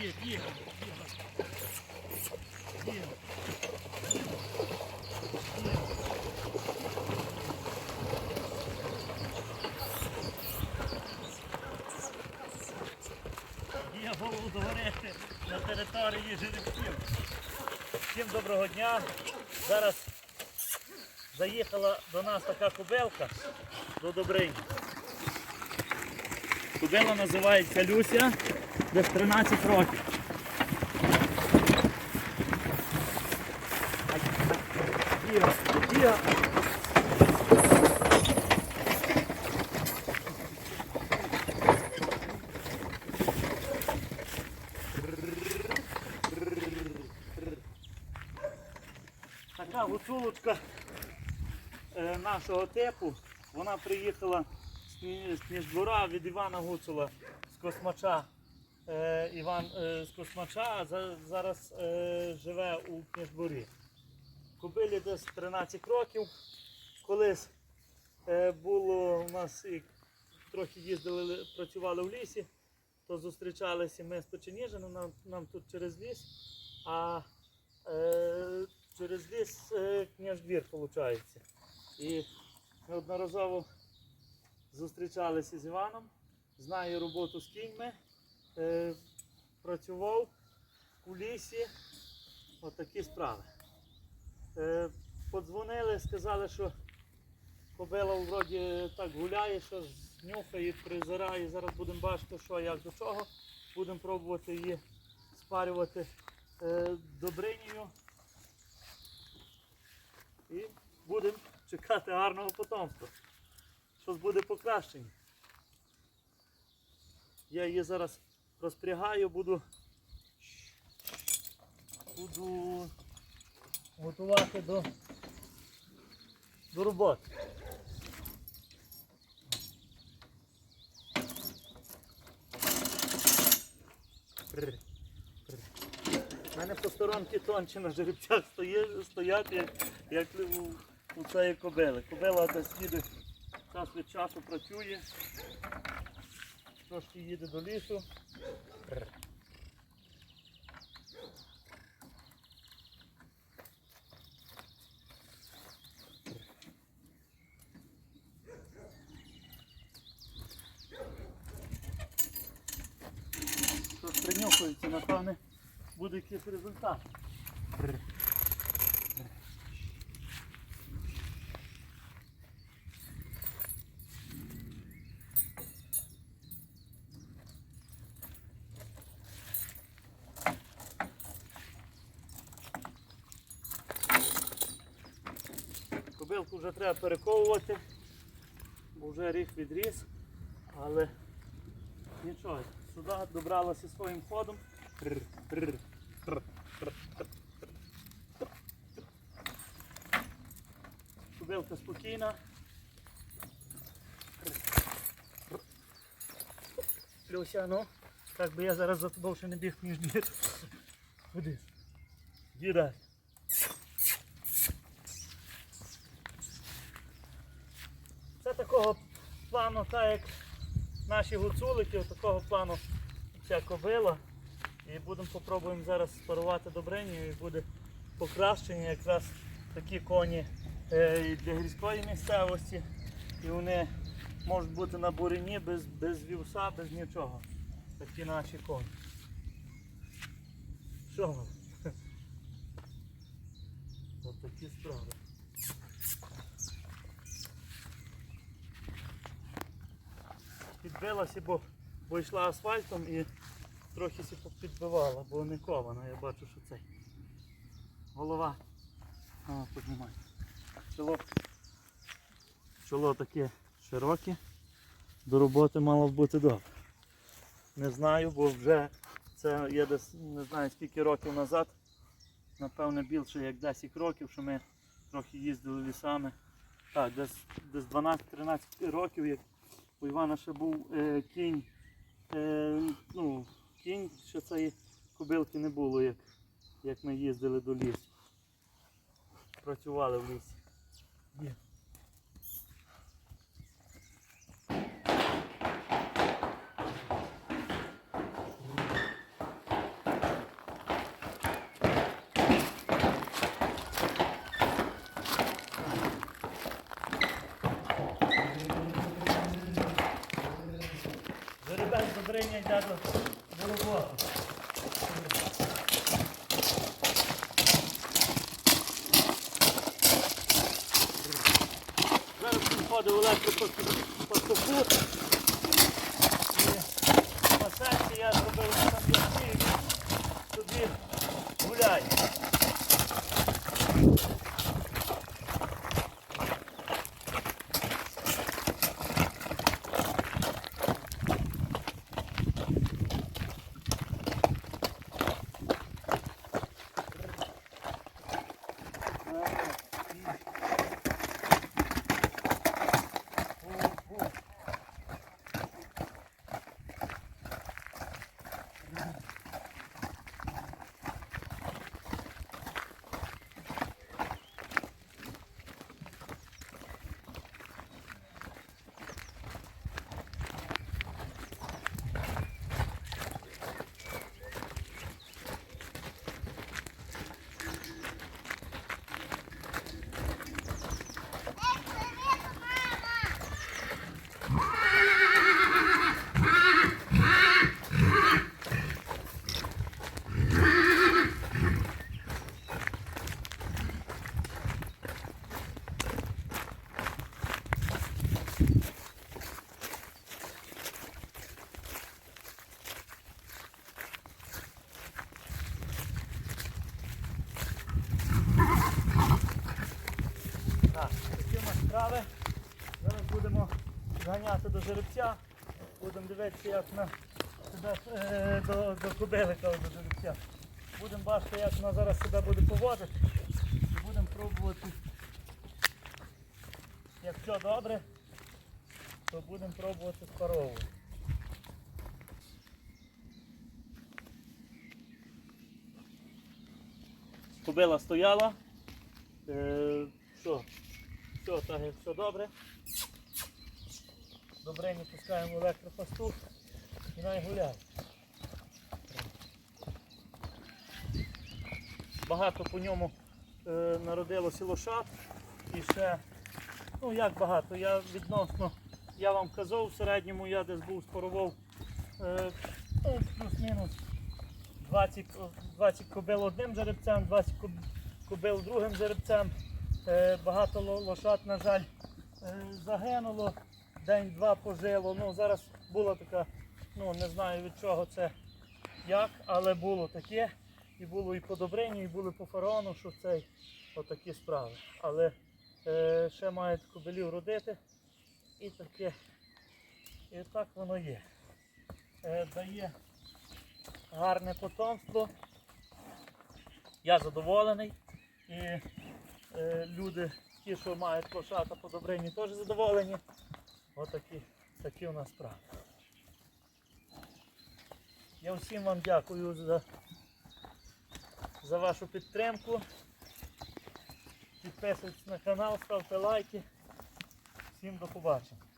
Є, є, є. Є. Голову догорити на території жеребців. Всім доброго дня. Зараз заїхала до нас така кобилка до Добрині. Кобила називається Люся, десь 13 років. Біга, біга. Така гуцулочка е, нашого типу. Вона приїхала з Кні- від Івана Гуцула з Космача. Е, Іван е, з Космача а за- зараз е, живе у Кніждворі. Кобилі десь 13 років. Колись було у нас і трохи їздили, працювали в лісі, то зустрічалися ми з Печеніжином, нам, нам тут через ліс, а е, через ліс е, княждвір виходить. І неодноразово зустрічалися з Іваном, знаю роботу з кіньми, е, працював у лісі, отакі справи. Е, подзвонили, сказали, що кобила вроді так гуляє, що знюхає, призирає. Зараз будемо бачити, що як до чого. Будемо пробувати її спарювати е, добринею. І будемо чекати гарного потомства. Щось буде покращення. Я її зараз розпрягаю, буду, буду готувати до, до роботи. У мене посторонки тонче на жеребцях стоять як, як у, у цієї кобили. Кобила десь їде час від часу працює, трошки їде до лісу. Принюхується, напевне, буде якийсь результат. Прр. Кобилку вже треба перековувати, бо вже ріг відріс, але нічого, сюди добралася своїм ходом. Кобилка спокійна. Люся, ну, так би я зараз за тобою ще не біг ніж дід. Ходи. Діда. Такого плану, так як наші гуцулики, такого плану ця кобила. І будемо попробуємо зараз спарувати добриню і буде покращення якраз такі коні е, і для гірської місцевості. І вони можуть бути на бурині без, без вівса, без нічого. Такі наші коні. Що? От такі справи. Підбилася, бо, бо йшла асфальтом і трохи сі підбивала, бо не кована. Я бачу, що цей. Голова. А, піднімай. Чоло. Чоло таке широке. До роботи мало б бути добре. Не знаю, бо вже це є десь не знаю скільки років назад. Напевне більше як 10 років, що ми трохи їздили лісами. Так, десь, десь 12-13 років, як у Івана ще був е, кінь. Е, ну, кінь, що цієї кобилки не було, як, як ми їздили до лісу. Працювали в лісі. Є. Добриня йде до, до роботи. Зараз він ходить електропоступу. І на сесії я зробив там місці, і він собі гуляє. Так, такі у нас справи. Зараз будемо ганяти до жеребця. Будемо дивитися, як на себе, е, до, до кобили, до жеребця. Будемо бачити, як вона зараз себе буде поводити. Будемо пробувати. Як все добре, то будемо пробувати спаровувати. Кобила стояла. Е, що? Все, так, все добре. Добренько пускаємо електропоступ і най гуляє. Багато по ньому е, народилося лошад і ще, ну як багато, я відносно, я вам казав, в середньому я десь був споровав е, ну, плюс-мінус 20, 20 кобил одним жеребцем, 20 кобил другим жеребцем. Е, Багато лошад, на жаль, е, загинуло, день-два пожило. Ну, зараз була така, ну не знаю від чого це як, але було таке. І було і по Добрині, і були по фараону, що цей отакі справи. Але е, ще мають кобилів родити. І таке. І так воно є. Е, дає гарне потомство. Я задоволений. І е, люди, ті, що мають лошата по Добрині, теж задоволені. Отакі такі у нас справи. Я всім вам дякую за, за вашу підтримку. Підписуйтесь на канал, ставте лайки. Всім до побачення.